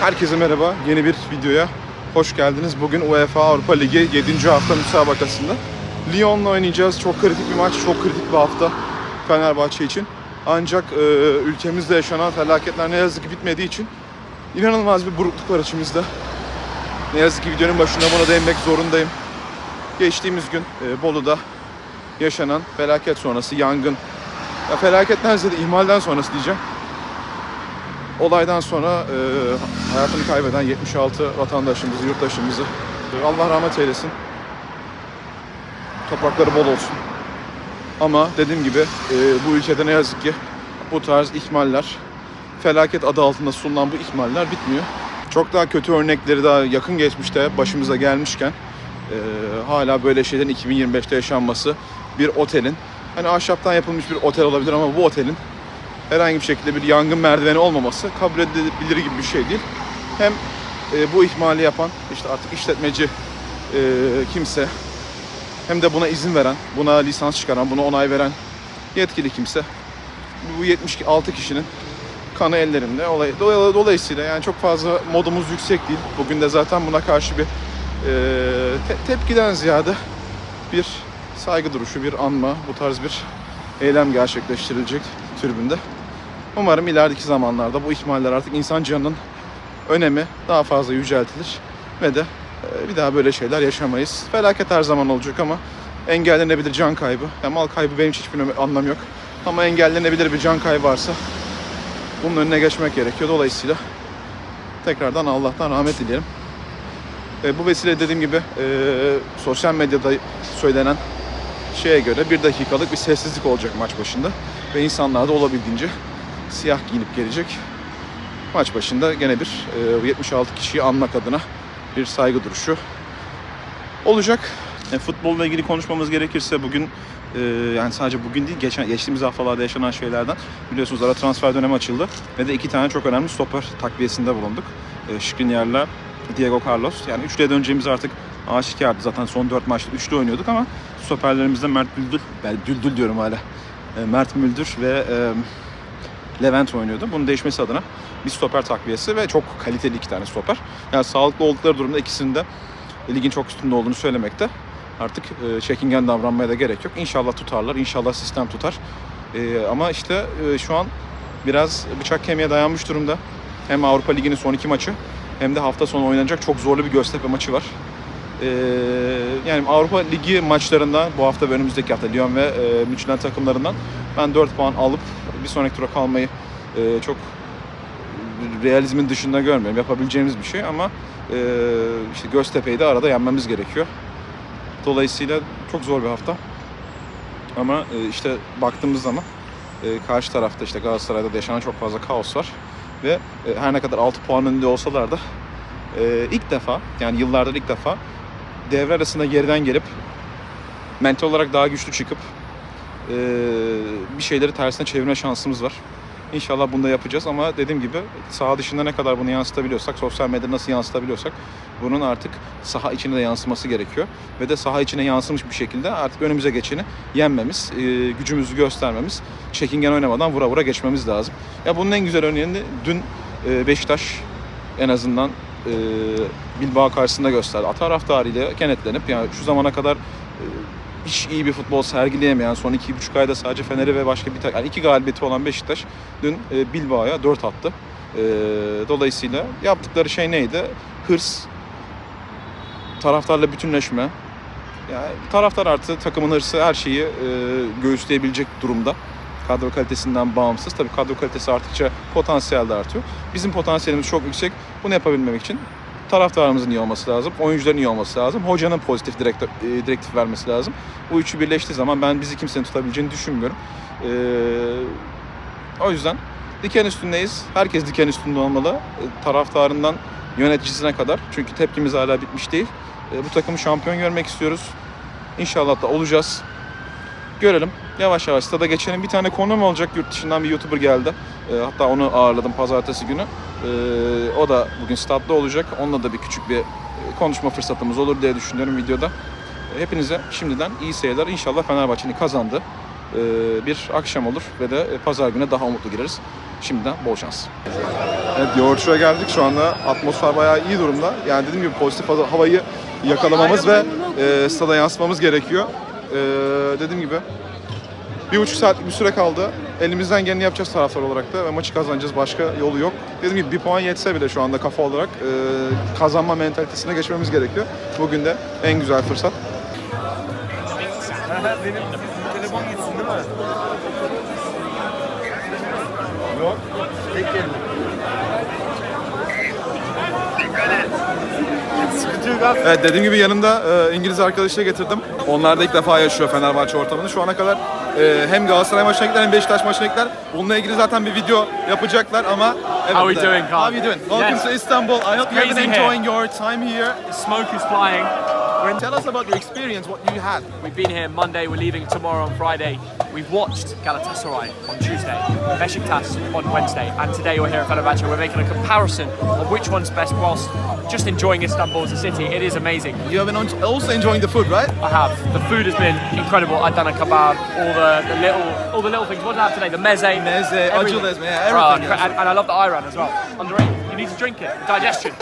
Herkese merhaba. Yeni bir videoya hoş geldiniz. Bugün UEFA Avrupa Ligi 7. hafta müsabakasında Lyon'la oynayacağız. Çok kritik bir maç, çok kritik bir hafta Fenerbahçe için. Ancak e, ülkemizde yaşanan felaketler ne yazık ki bitmediği için inanılmaz bir burukluk var içimizde. Ne yazık ki videonun başında buna değinmek zorundayım. Geçtiğimiz gün e, Bolu'da yaşanan felaket sonrası yangın. Ya felaketten ziyade ihmalden sonrası diyeceğim. Olaydan sonra e, hayatını kaybeden 76 vatandaşımızı, yurttaşımızı e, Allah rahmet eylesin. Toprakları bol olsun. Ama dediğim gibi e, bu ülkede ne yazık ki bu tarz ihmaller, felaket adı altında sunulan bu ihmaller bitmiyor. Çok daha kötü örnekleri daha yakın geçmişte başımıza gelmişken e, hala böyle şeylerin 2025'te yaşanması bir otelin hani ahşaptan yapılmış bir otel olabilir ama bu otelin herhangi bir şekilde bir yangın merdiveni olmaması kabul edilebilir gibi bir şey değil. Hem e, bu ihmali yapan işte artık işletmeci e, kimse hem de buna izin veren, buna lisans çıkaran, buna onay veren yetkili kimse bu 76 kişinin kanı ellerinde. Olay, dolay- dolayısıyla yani çok fazla modumuz yüksek değil. Bugün de zaten buna karşı bir e, te- tepkiden ziyade bir saygı duruşu, bir anma, bu tarz bir eylem gerçekleştirilecek tribünde. Umarım ilerideki zamanlarda bu ihmaller artık insan canının önemi daha fazla yüceltilir ve de e, bir daha böyle şeyler yaşamayız. Felaket her zaman olacak ama engellenebilir can kaybı. Yani mal kaybı benim hiçbir anlamı yok. Ama engellenebilir bir can kaybı varsa bunun önüne geçmek gerekiyor. Dolayısıyla tekrardan Allah'tan rahmet dileyelim. E, bu vesile dediğim gibi e, sosyal medyada söylenen şeye göre bir dakikalık bir sessizlik olacak maç başında. Ve insanlar da olabildiğince siyah giyinip gelecek. Maç başında gene bir e, 76 kişiyi anmak adına bir saygı duruşu olacak. E, futbolla ilgili konuşmamız gerekirse bugün e, yani sadece bugün değil geçen geçtiğimiz haftalarda yaşanan şeylerden biliyorsunuz ara transfer dönemi açıldı ve de iki tane çok önemli stoper takviyesinde bulunduk. E, Skriniar'la Diego Carlos. Yani üçlüye döneceğimiz artık aşikardı. Zaten son dört maçta üçlü oynuyorduk ama stoperlerimizde Mert Düldül, ben Düldül diyorum hala. E, Mert Müldür ve e, Levent oynuyordu. Bunun değişmesi adına bir stoper takviyesi ve çok kaliteli iki tane stoper. Yani sağlıklı oldukları durumda ikisinin de ligin çok üstünde olduğunu söylemekte artık e, çekingen davranmaya da gerek yok. İnşallah tutarlar, inşallah sistem tutar. E, ama işte e, şu an biraz bıçak kemiğe dayanmış durumda. Hem Avrupa Ligi'nin son iki maçı hem de hafta sonu oynanacak çok zorlu bir Göztepe maçı var. E, yani Avrupa Ligi maçlarında bu hafta ve önümüzdeki hafta Lyon ve e, Michelin takımlarından ben 4 puan alıp bir sonraki tura kalmayı e, çok realizmin dışında görmüyorum. Yapabileceğimiz bir şey ama e, işte Göztepe'yi de arada yenmemiz gerekiyor. Dolayısıyla çok zor bir hafta. Ama e, işte baktığımız zaman e, karşı tarafta işte Galatasaray'da da yaşanan çok fazla kaos var. Ve e, her ne kadar 6 puan önünde olsalar da e, ilk defa yani yıllardır ilk defa devre arasında geriden gelip mental olarak daha güçlü çıkıp e, bir şeyleri tersine çevirme şansımız var. İnşallah bunu da yapacağız ama dediğim gibi saha dışında ne kadar bunu yansıtabiliyorsak, sosyal medyada nasıl yansıtabiliyorsak bunun artık saha içine de yansıması gerekiyor. Ve de saha içine yansımış bir şekilde artık önümüze geçeni yenmemiz, e, gücümüzü göstermemiz, çekingen oynamadan vura vura geçmemiz lazım. Ya bunun en güzel örneğini dün e, Beşiktaş en azından e, Bilbao karşısında gösterdi. Taraftarıyla kenetlenip yani şu zamana kadar e, hiç iyi bir futbol sergileyemeyen son iki buçuk ayda sadece Fener'i ve başka bir yani iki galibiyeti olan Beşiktaş dün e, Bilbao'ya 4 attı. E, dolayısıyla yaptıkları şey neydi? Hırs, taraftarla bütünleşme. Yani taraftar artı takımın hırsı her şeyi e, göğüsleyebilecek durumda. Kadro kalitesinden bağımsız. Tabii kadro kalitesi arttıkça potansiyel de artıyor. Bizim potansiyelimiz çok yüksek. Bunu yapabilmek için taraftarımızın iyi olması lazım, oyuncuların iyi olması lazım, hocanın pozitif direktif, e, direktif vermesi lazım. Bu üçü birleştiği zaman ben bizi kimsenin tutabileceğini düşünmüyorum. E, o yüzden diken üstündeyiz. Herkes diken üstünde olmalı. E, taraftarından yöneticisine kadar. Çünkü tepkimiz hala bitmiş değil. E, bu takımı şampiyon görmek istiyoruz. İnşallah da olacağız. Görelim. Yavaş yavaş stada geçelim. Bir tane konuğum olacak. Yurt dışından bir YouTuber geldi. E, hatta onu ağırladım pazartesi günü. E, o da bugün statta olacak. Onunla da bir küçük bir e, konuşma fırsatımız olur diye düşünüyorum videoda. Hepinize şimdiden iyi seyirler. İnşallah Fenerbahçe'nin kazandı. E, bir akşam olur ve de e, pazar günü daha umutlu gireriz. Şimdiden bol şans. Evet Yoğurtçu'ya geldik. Şu anda atmosfer bayağı iyi durumda. Yani dediğim gibi pozitif hava- havayı yakalamamız ve e, stada yansıtmamız gerekiyor. E, dediğim gibi bir buçuk saatlik bir süre kaldı. Elimizden geleni yapacağız taraftar olarak da ve maçı kazanacağız. Başka yolu yok. Dediğim gibi bir puan yetse bile şu anda kafa olarak e, kazanma mentalitesine geçmemiz gerekiyor. Bugün de en güzel fırsat. Benim telefon gitsin değil mi? Yok. Tek. Evet dediğim gibi yanımda e, İngiliz arkadaşı getirdim. Onlar da ilk defa yaşıyor Fenerbahçe ortamını. Şu ana kadar e, hem Galatasaray maçına gittiler hem Beşiktaş maçına gittiler. Bununla ilgili zaten bir video yapacaklar ama... Evet, How we doing, Carl? How you doing? Welcome Yes. to Istanbul. I hope you have been crazy here. enjoying your time here. Smoke is flying. Tell us about your experience, what you had. We've been here Monday, we're leaving tomorrow on Friday. We've watched Galatasaray on Tuesday, Besiktas on Wednesday, and today we're here at Fenerbahce. We're making a comparison of which one's best whilst just enjoying Istanbul as a city. It is amazing. You have been also enjoying the food, right? I have. The food has been incredible. I've done a kebab, all the, the little all the little things. What did I have today? The meze. Meze, everything. acılı yeah, everything, oh, yes. and, and I love the ayran as well. Underrated. Need to drink it. Digestion.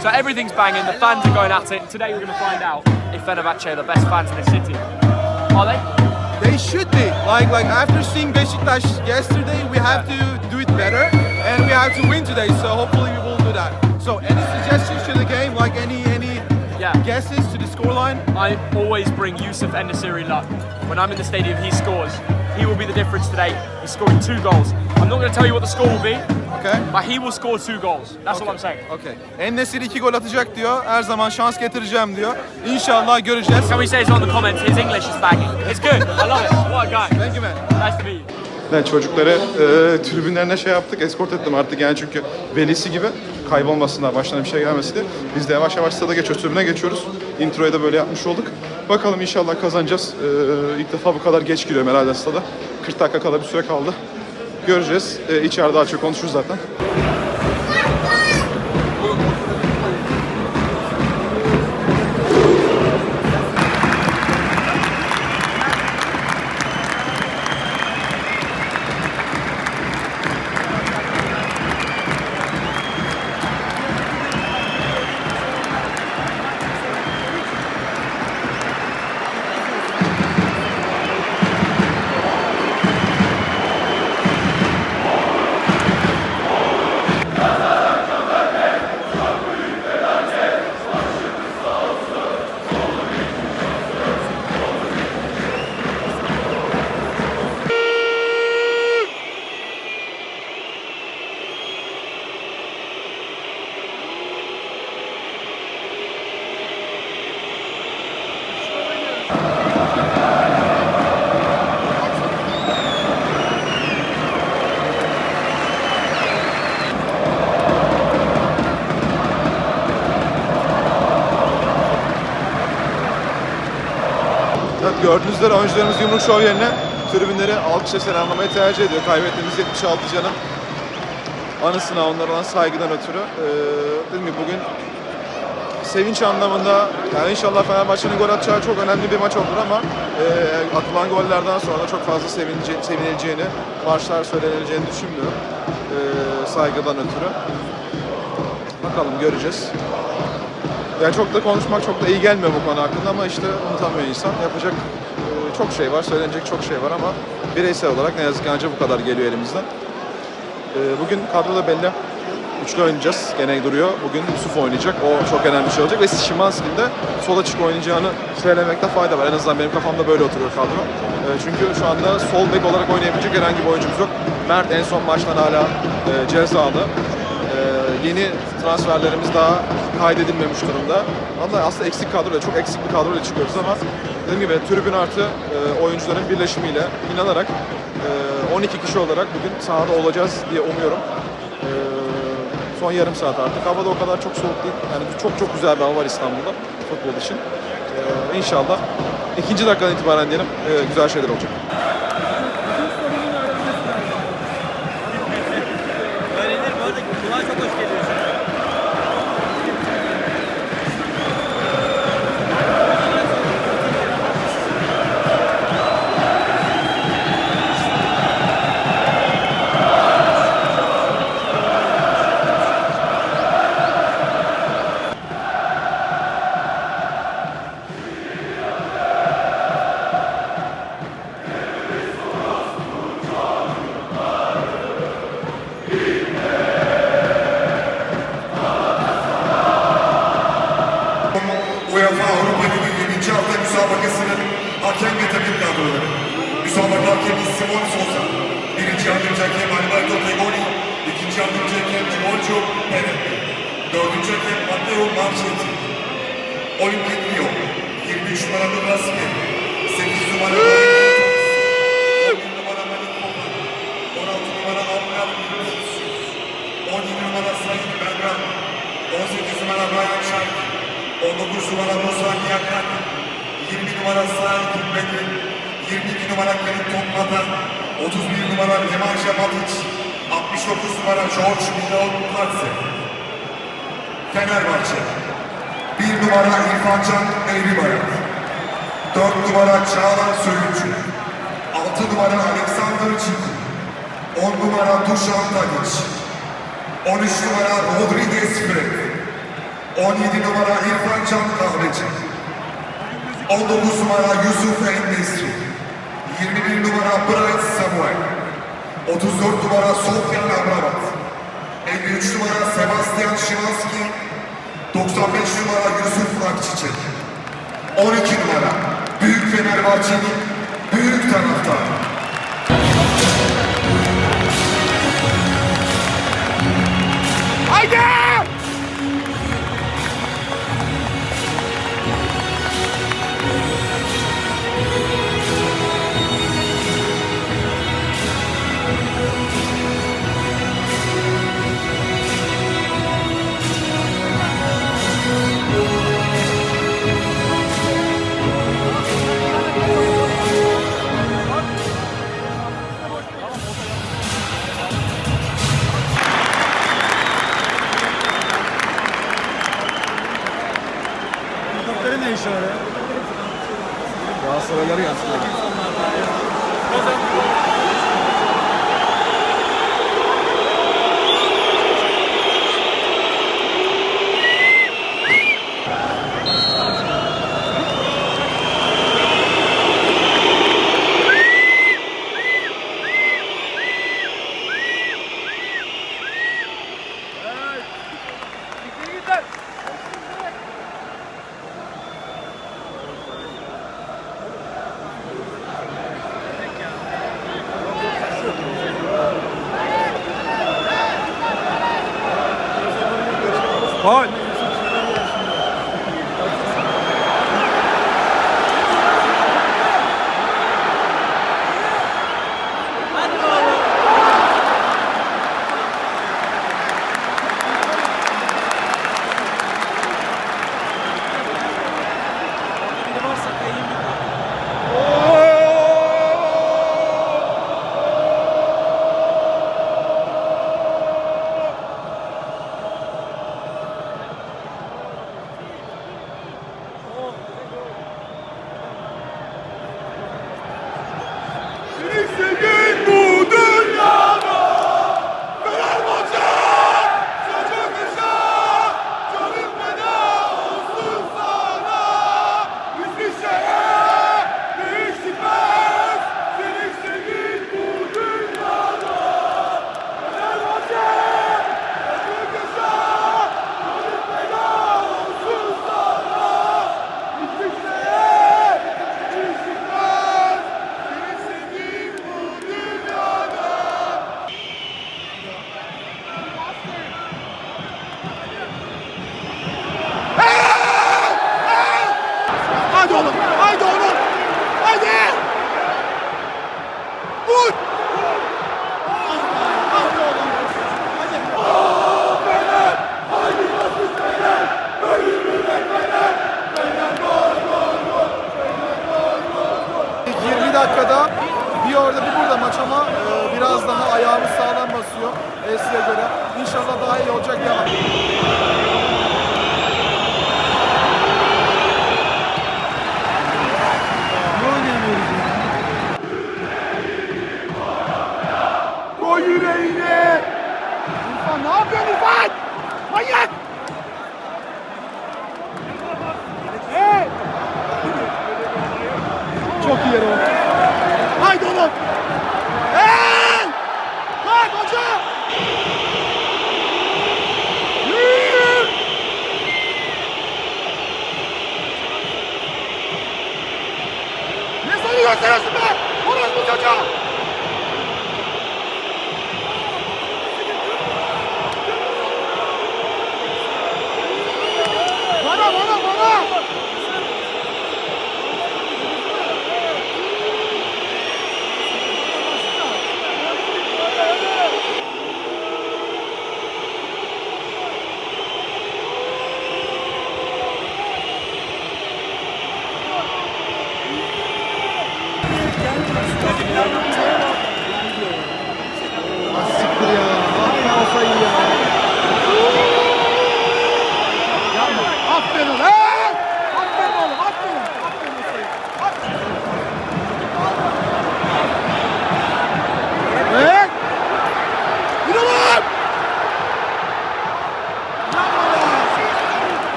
so everything's banging. The fans are going at it. Today we're going to find out if Fenerbahce are the best fans in the city. Are they? They should be. Like like after seeing Beşiktaş yesterday, we have to do it better and we have to win today. So hopefully we will do that. So any suggestions to the game? Like any any Yeah. guesses to the scoreline? I always bring Yusuf Enesiri luck. When I'm in the stadium, he scores. He will be the difference today. He's scoring two goals. I'm not going to tell you what the score will be, Okay. but he will score two goals. That's what I'm saying. Okay. En-Nesyri iki gol atacak diyor. Her zaman şans getireceğim diyor. İnşallah göreceğiz. Can we say so in the comments? His English is banging. It's good. I love it. What a guy. Thank you man. Nice to meet you. Evet çocukları e, tribünlerine şey yaptık, eskort ettim artık yani çünkü velisi gibi kaybolmasınlar, başlarına bir şey gelmesin diye. Biz de yavaş yavaş stada geçiyoruz, tribüne geçiyoruz. Introyu da böyle yapmış olduk. Bakalım inşallah kazanacağız. E, ilk defa bu kadar geç giriyorum herhalde stada. 40 dakika kala bir süre kaldı. Göreceğiz. E, içeride çok konuşuruz zaten. Gördüğünüz oyuncularımız yumruk şov yerine tribünleri alkışla selamlamayı tercih ediyor. Kaybettiğimiz 76 canın anısına onlara olan saygıdan ötürü. Ee, dediğim gibi bugün sevinç anlamında yani inşallah Fenerbahçe'nin gol atacağı çok önemli bir maç olur ama e, atılan gollerden sonra da çok fazla sevince, sevinileceğini, maçlar söylenileceğini düşünmüyorum. Ee, saygıdan ötürü. Bakalım göreceğiz. Yani çok da konuşmak çok da iyi gelmiyor bu konu hakkında ama işte unutamıyor insan. Yapacak e, çok şey var, söylenecek çok şey var ama bireysel olarak ne yazık ki ancak bu kadar geliyor elimizden. E, bugün kadroda belli. Üçlü oynayacağız. Gene duruyor. Bugün Yusuf oynayacak. O çok önemli bir şey olacak. Ve Şimanski'nin de sol açık oynayacağını söylemekte fayda var. En azından benim kafamda böyle oturuyor kadro. E, çünkü şu anda sol bek olarak oynayabilecek herhangi bir oyuncumuz yok. Mert en son maçtan hala cezalı. Yeni transferlerimiz daha kaydedilmemiş durumda. Ama aslında eksik kadroyla, çok eksik bir kadroyla çıkıyoruz ama dediğim gibi tribün artı e, oyuncuların birleşimiyle inanarak e, 12 kişi olarak bugün sahada olacağız diye umuyorum. E, son yarım saat artık. Hava da o kadar çok soğuk değil. Yani çok çok güzel bir hava var İstanbul'da futbol için. E, inşallah ikinci dakikadan itibaren diyelim e, güzel şeyler olacak. Matteo Marchetti, Olimpik Rio, 23 numaralı Rasmi, 8 numara Ryan 11 numara Malik Kopan, 16 numara Amram Yunus, 17 numara Sayın Belgram, 18 numara Ryan Şark, 19 numara Musa Niyakan, 20 numara Sahil Hikmetli, 22 numara Kerim Topmata, 31 numara Nemanja Matic, 69 numara George Milaon Platse. Fenerbahçe, 1 numara İrfancan Eğribayat, 4 numara Çağlar Söğütçü, 6 numara Alexander Çiku, 10 numara Dušan Tadić, 13 numara Rodriguez Fred, 17 numara İrfan Can Kahveci, 19 numara Yusuf Endesri, 21 numara Bright Samuel, 34 numara Sofyan Amrabat, 53 numara Sebastian Şimanski, 95 numara Yusuf Akçiçek, 12 numara Büyük Fenerbahçe'nin büyük taraftarı. Var ya? Galatasarayları yansıtıyor. Paul! Mississippi! Haydi oğlum. Haydi oğlum. Haydi. Vur. dakikada bir orada bir burada maç ama e, biraz daha ayağımız sağlam basıyor Esi'ye göre. İnşallah daha iyi olacak devam.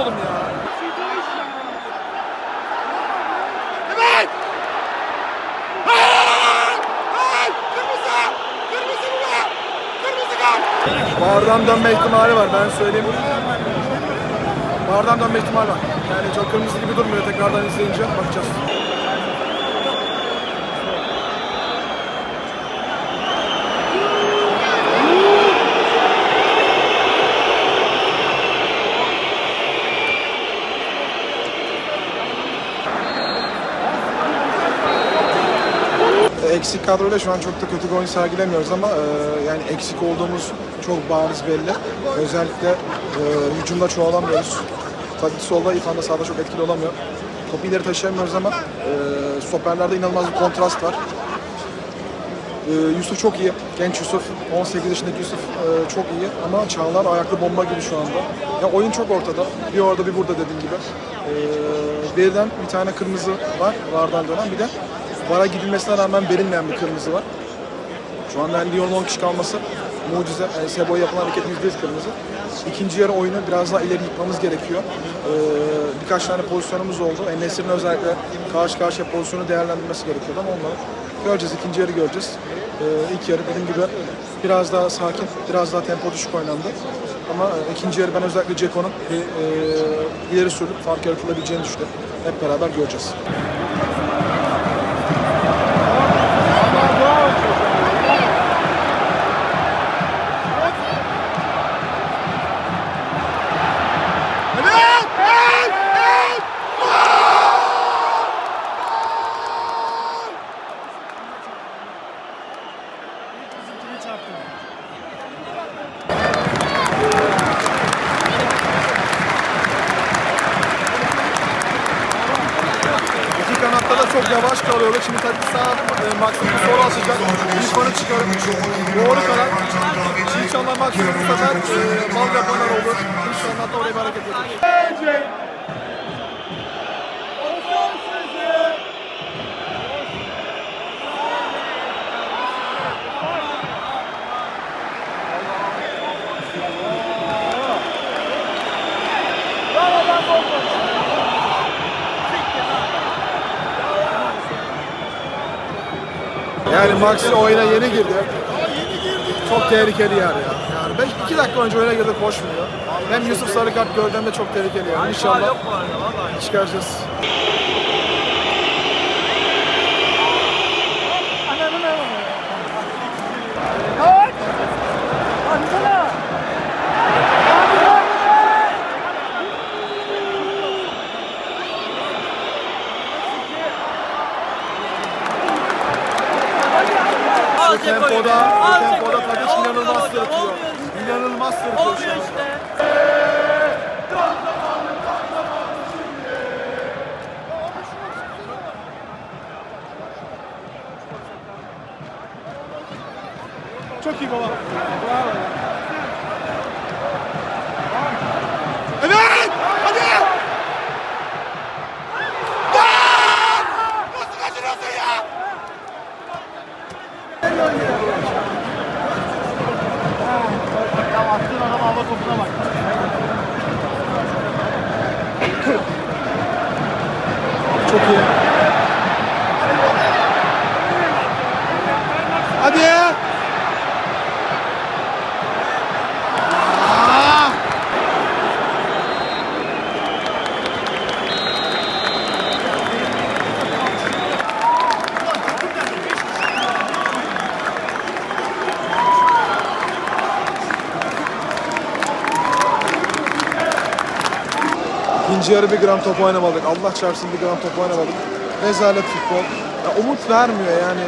Ya. Oğlum ya. Bardan dönme ihtimali var ben söyleyeyim. Bardan dönme ihtimali var. Yani çok kırmızı gibi durmuyor tekrardan izleyince bakacağız. Eksik kadroyla şu an çok da kötü bir oyun sergilemiyoruz ama e, yani eksik olduğumuz çok bariz belli. Özellikle e, hücumda çoğalamıyoruz. Tabii solda İrfan da sağda çok etkili olamıyor. Topu ileri taşıyamıyoruz ama e, stoperlerde inanılmaz bir kontrast var. E, Yusuf çok iyi. Genç Yusuf. 18 yaşındaki Yusuf e, çok iyi ama Çağlar ayaklı bomba gibi şu anda. Ya oyun çok ortada. Bir orada bir burada dediğim gibi. E, verilen bir tane kırmızı var. Vardan dönen bir de VAR'a gidilmesine rağmen verilmeyen bir kırmızı var. Şu anda yani Lyon'un 10 kişi kalması mucize. Yani Sebo'ya yapılan hareket %100 kırmızı. İkinci yarı oyunu biraz daha ileri yıkmamız gerekiyor. Ee, birkaç tane pozisyonumuz oldu. Enesir'in özellikle karşı karşıya pozisyonu değerlendirmesi gerekiyordu ama onları göreceğiz. İkinci yarı göreceğiz. Ee, ilk yarı dediğim gibi biraz daha sakin, biraz daha tempo düşük oynandı. Ama e, ikinci yarı ben özellikle Ceko'nun bir e, ileri sürüp fark yaratılabileceğini düşünüyorum. Hep beraber göreceğiz. Kanatta da çok yavaş kalıyordu. Şimdi tabii sağ e, maksimum soru atacak. İrfan'ı çıkarıp doğru karar. İnşallah maksimum bu sefer e, mal yapanlar olur. İnşallah da oraya bir hareket edecek. Yani Maxi oyuna yeni girdi. Çok tehlikeli yer ya. Yani 5 2 dakika önce oyuna girdi koşmuyor. Hem Yusuf sarı kart gördüğümde çok tehlikeli yani. İnşallah çıkaracağız. Bu tempoda, bu tempoda Tadiç inanılmaz sırıtıyor. İnanılmaz sırıtıyor şu anda. Çok iyi baba. Bravo. Evet! Hadi! Nasıl kaçırıyorsun ya? Çok iyi. İkinci yarı bir gram top oynamadık. Allah çarpsın bir gram top oynamadık. Rezalet futbol. Ya umut vermiyor yani.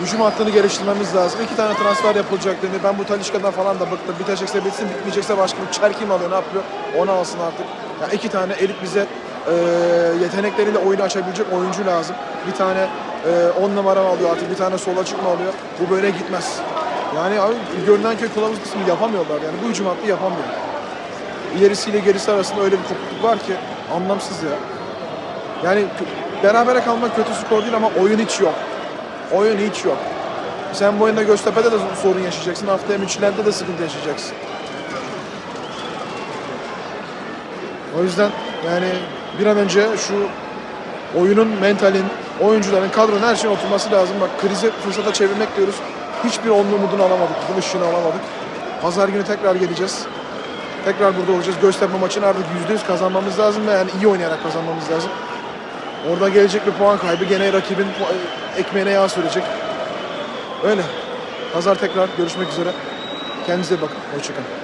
Hücum hattını geliştirmemiz lazım. İki tane transfer yapılacak dedi. Ben bu Talişka'dan falan da bıktım. Bitecekse bitsin, bitmeyecekse başka bir çerkim alıyor. Ne yapıyor? Onu alsın artık. Ya iki tane elit bize e, yetenekleriyle oyunu açabilecek oyuncu lazım. Bir tane e, on numara alıyor artık, bir tane sol açık mı alıyor? Bu böyle gitmez. Yani abi görünen köy kılavuz kısmı yapamıyorlar yani. Bu hücum hattı yapamıyor. İlerisiyle gerisi arasında öyle bir kopukluk var ki anlamsız ya. Yani berabere kalmak kötü skor değil ama oyun hiç yok. Oyun hiç yok. Sen bu oyunda Göztepe'de de sorun yaşayacaksın. Haftaya Müçilen'de de sıkıntı yaşayacaksın. O yüzden yani bir an önce şu oyunun, mentalin, oyuncuların, kadronun her şeyin oturması lazım. Bak krizi fırsata çevirmek diyoruz. Hiçbir onlu umudunu alamadık. Bu ışığını alamadık. Pazar günü tekrar geleceğiz. Tekrar burada olacağız. Göztepe maçını artık %100 kazanmamız lazım ve yani iyi oynayarak kazanmamız lazım. Orada gelecek bir puan kaybı gene rakibin ekmeğine yağ sürecek. Öyle. Pazar tekrar görüşmek üzere. Kendinize bakın. Hoşçakalın.